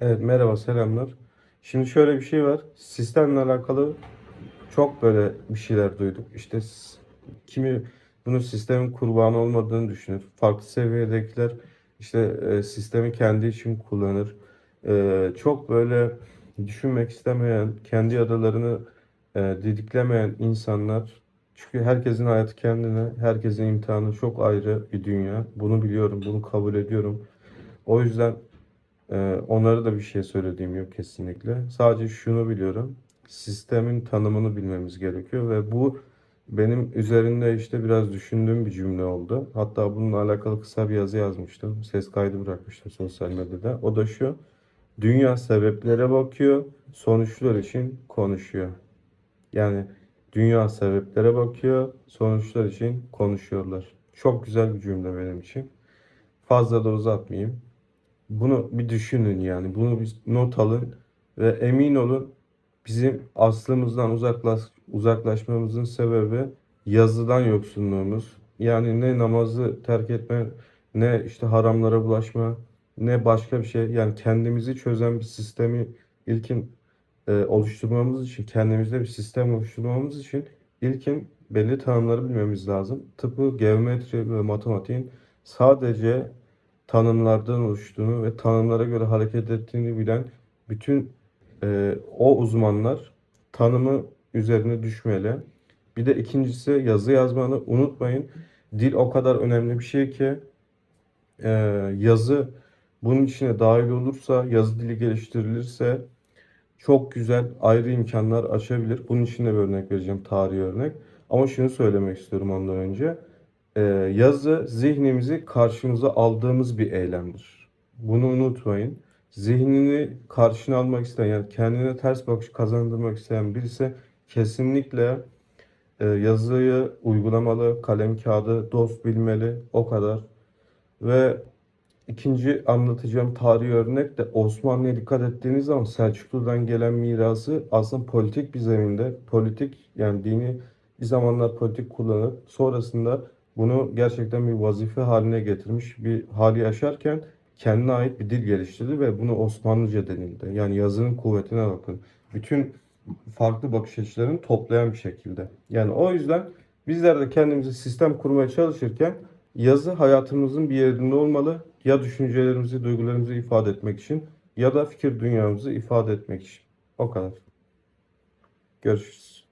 Evet merhaba selamlar. Şimdi şöyle bir şey var. Sistemle alakalı çok böyle bir şeyler duyduk. İşte kimi bunun sistemin kurbanı olmadığını düşünür. Farklı seviyedekiler işte e, sistemi kendi için kullanır. E, çok böyle düşünmek istemeyen, kendi adalarını e, didiklemeyen insanlar çünkü herkesin hayatı kendine, herkesin imtihanı çok ayrı bir dünya. Bunu biliyorum, bunu kabul ediyorum. O yüzden ee, onlara da bir şey söylediğim yok kesinlikle. Sadece şunu biliyorum. Sistemin tanımını bilmemiz gerekiyor ve bu benim üzerinde işte biraz düşündüğüm bir cümle oldu. Hatta bununla alakalı kısa bir yazı yazmıştım. Ses kaydı bırakmıştım sosyal medyada. O da şu. Dünya sebeplere bakıyor, sonuçlar için konuşuyor. Yani dünya sebeplere bakıyor, sonuçlar için konuşuyorlar. Çok güzel bir cümle benim için. Fazla da uzatmayayım. Bunu bir düşünün yani. Bunu bir not alın ve emin olun bizim aslımızdan uzaklaş, uzaklaşmamızın sebebi yazıdan yoksunluğumuz. Yani ne namazı terk etme, ne işte haramlara bulaşma, ne başka bir şey. Yani kendimizi çözen bir sistemi ilkin e, oluşturmamız için, kendimizde bir sistem oluşturmamız için ilkin belli tanımları bilmemiz lazım. Tıpkı geometri ve matematiğin sadece tanımlardan oluştuğunu ve tanımlara göre hareket ettiğini bilen bütün e, o uzmanlar tanımı üzerine düşmeli. Bir de ikincisi yazı yazmanı unutmayın. Dil o kadar önemli bir şey ki e, yazı bunun içine dahil olursa, yazı dili geliştirilirse çok güzel ayrı imkanlar açabilir. Bunun için de bir örnek vereceğim, tarihi örnek. Ama şunu söylemek istiyorum ondan önce. Ee, yazı zihnimizi karşımıza aldığımız bir eylemdir. Bunu unutmayın. Zihnini karşına almak isteyen, yani kendine ters bakış kazandırmak isteyen birisi kesinlikle e, yazıyı uygulamalı, kalem kağıdı dost bilmeli, o kadar. Ve ikinci anlatacağım tarihi örnek de Osmanlı'ya dikkat ettiğiniz zaman Selçuklu'dan gelen mirası aslında politik bir zeminde, politik yani dini bir zamanlar politik kullanıp sonrasında bunu gerçekten bir vazife haline getirmiş bir hali yaşarken kendine ait bir dil geliştirdi ve bunu Osmanlıca denildi. Yani yazının kuvvetine bakın. Bütün farklı bakış açılarını toplayan bir şekilde. Yani o yüzden bizler de kendimize sistem kurmaya çalışırken yazı hayatımızın bir yerinde olmalı. Ya düşüncelerimizi, duygularımızı ifade etmek için ya da fikir dünyamızı ifade etmek için. O kadar. Görüşürüz.